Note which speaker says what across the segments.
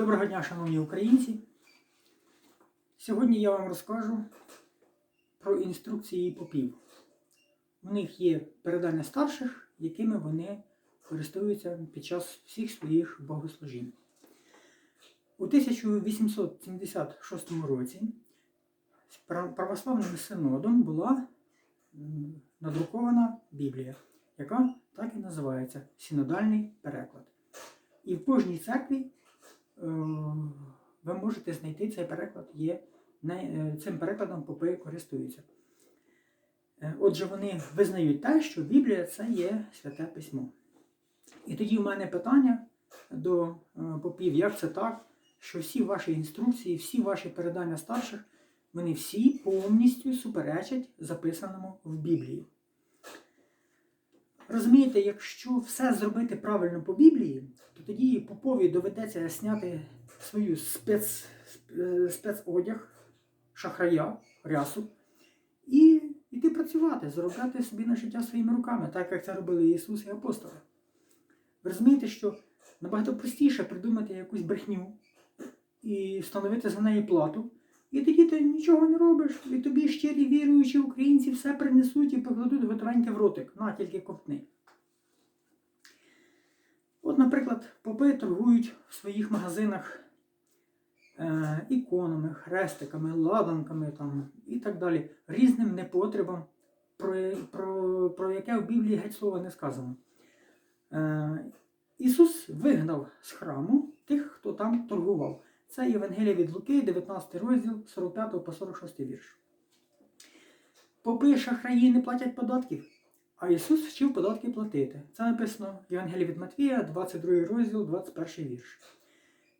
Speaker 1: Доброго дня, шановні українці. Сьогодні я вам розкажу про інструкції попів. У них є передання старших, якими вони користуються під час всіх своїх богослужінь. У 1876 році пра- православним синодом була надрукована Біблія, яка так і називається Синодальний переклад. І в кожній церкві ви можете знайти цей переклад, є е, цим перекладом попи користуються. Е, Отже, вони визнають те, що Біблія це є святе письмо. І тоді в мене питання до е, попів, як це так, що всі ваші інструкції, всі ваші передання старших, вони всі повністю суперечать записаному в Біблії. Розумієте, якщо все зробити правильно по Біблії, то тоді попові доведеться зняти свою спец, спецодяг, шахрая, рясу, і йти працювати, заробляти собі на життя своїми руками, так як це робили Ісус і апостоли. Ви розумієте, що набагато простіше придумати якусь брехню і встановити за неї плату, і тоді ти нічого не робиш, і тобі щирі віруючі українці все принесуть і покладуть готовеньке в ротик. На, тільки ковтни. От, наприклад, попи торгують в своїх магазинах е, іконами, хрестиками, ладанками там, і так далі, різним непотребам, про, про, про яке в Біблії геть слова не сказано. Е, Ісус вигнав з храму тих, хто там торгував. Це Євангелія від Луки, 19 розділ, 45 по 46 вірш. Попи шахраї не платять податків, а Ісус вчив податки платити. Це написано в Євангелії від Матвія, 22 розділ, 21 вірш.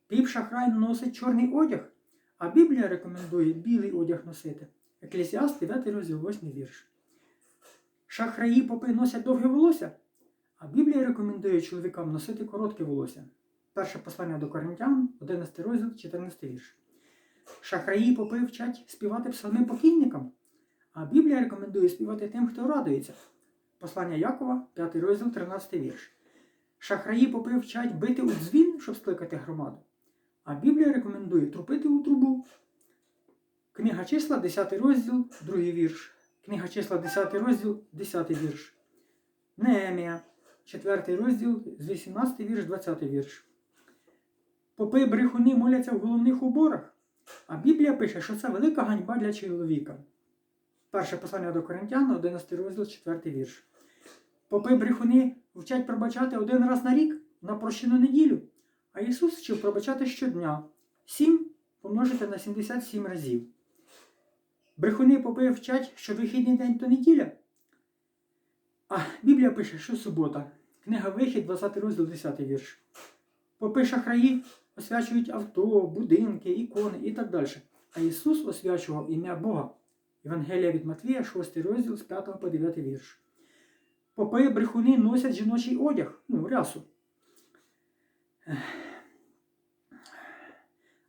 Speaker 1: Піп шахрай носить чорний одяг, а Біблія рекомендує білий одяг носити. Еклезіаст, 9 розділ, 8 вірш. Шахраї попи носять довге волосся, а Біблія рекомендує чоловікам носити коротке волосся. Перше послання до Коринтян, 11 розділ, 14 вірш. Шахраї попи вчать співати псалми покійникам, а Біблія рекомендує співати тим, хто радується. Послання Якова, 5 розділ, 13 вірш. Шахраї попи вчать бити у дзвін, щоб скликати громаду, а Біблія рекомендує трупити у трубу. Книга числа, 10 розділ, 2 вірш. Книга числа, 10 розділ, 10 вірш. Неемія, 4 розділ, з 18 вірш, 20 вірш. Попи брехуни моляться в головних уборах, а Біблія пише, що це велика ганьба для чоловіка. Перше послання до Коринтян, 11 розділ, 4 вірш. Попи брехуни вчать пробачати один раз на рік на прощену неділю, а Ісус вчив пробачати щодня. 7 помножити на 77 разів. Брехуни попи вчать, що вихідний день то неділя. А Біблія пише, що субота. Книга Вихід, 20 розділ, 10 вірш. Попи шахраї освячують авто, будинки, ікони і так далі. А Ісус освячував ім'я Бога. Євангелія від Матвія, 6 розділ з 5 по 9 вірш. Попи брехуни носять жіночий одяг, ну, рясу.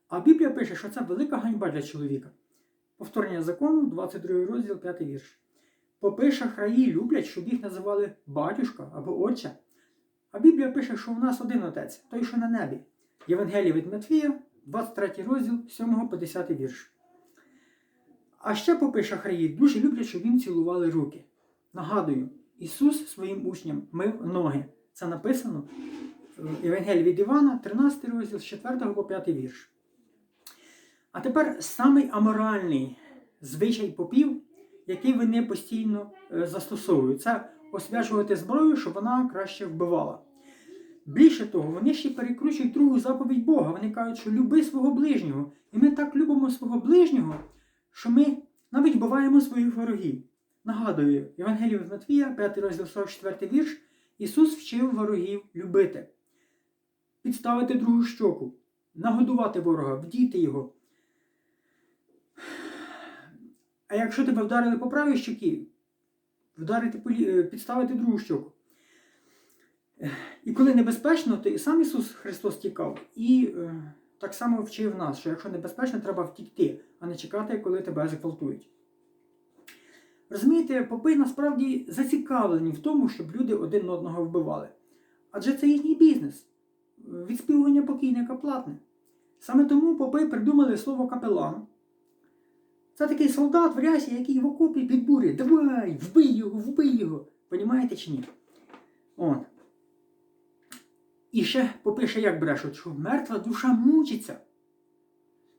Speaker 1: А Біблія пише, що це велика ганьба для чоловіка. Повторення закону, 22 розділ, 5 вірш. Попи шахраї люблять, щоб їх називали батюшка або отче. А Біблія пише, що у нас один отець, той, що на небі. Євангелія від Матвія, 23 розділ, 7 по 10 вірш. А ще попи шахраї дуже люблять, щоб їм цілували руки. Нагадую, Ісус своїм учням мив ноги. Це написано в Євангелії від Івана, 13 розділ з 4 по 5 вірш. А тепер самий аморальний звичай попів, який вони постійно е, застосовують, це освячувати зброю, щоб вона краще вбивала. Більше того, вони ще перекручують другу заповідь Бога. Вони кажуть, що люби свого ближнього. І ми так любимо свого ближнього, що ми навіть вбиваємо своїх ворогів. Нагадую, Євангелію від Матвія, 5 розділ 44 вірш, Ісус вчив ворогів любити, підставити другу щоку, нагодувати ворога, вдіти його. А якщо тебе вдарили по правій щокі, вдарити е, підставити другу щоку. І коли небезпечно, то і сам Ісус Христос тікав, і е, так само вчив нас, що якщо небезпечно, треба втікти, а не чекати, коли тебе зґвалтують. Розумієте, попи насправді зацікавлені в тому, щоб люди один одного вбивали. Адже це їхній бізнес. Відспівування покійника платне. Саме тому попи придумали слово капелан. Це такий солдат в рясі, який в окопі підбурює. Давай, вбий його, вбий його. Понімаєте чи ні? От. І ще попише, як брешуть, що мертва душа мучиться.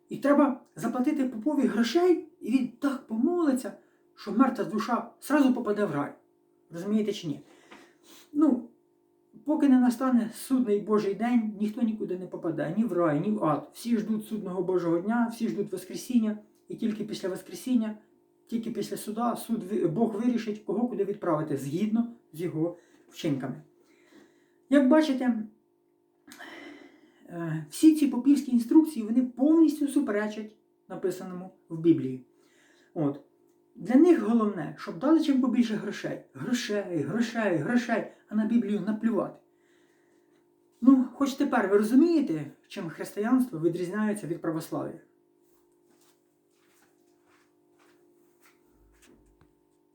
Speaker 1: І треба заплатити попові грошей, і він так помолиться, що мертва душа сразу попаде в рай. Розумієте чи ні? Ну, поки не настане судний Божий день, ніхто нікуди не попаде, ні в рай, ні в ад. Всі ждуть судного Божого дня, всі ждуть Воскресіння, і тільки після Воскресіння, тільки після суда, суд, Бог вирішить, кого куди відправити згідно з його вчинками. Як бачите, е, всі ці попівські інструкції вони повністю суперечать написаному в Біблії. От. Для них головне, щоб дали чим побільше грошей. Грошей, грошей, грошей, а на Біблію наплювати. Ну, хоч тепер ви розумієте, чим християнство відрізняється від православ'я.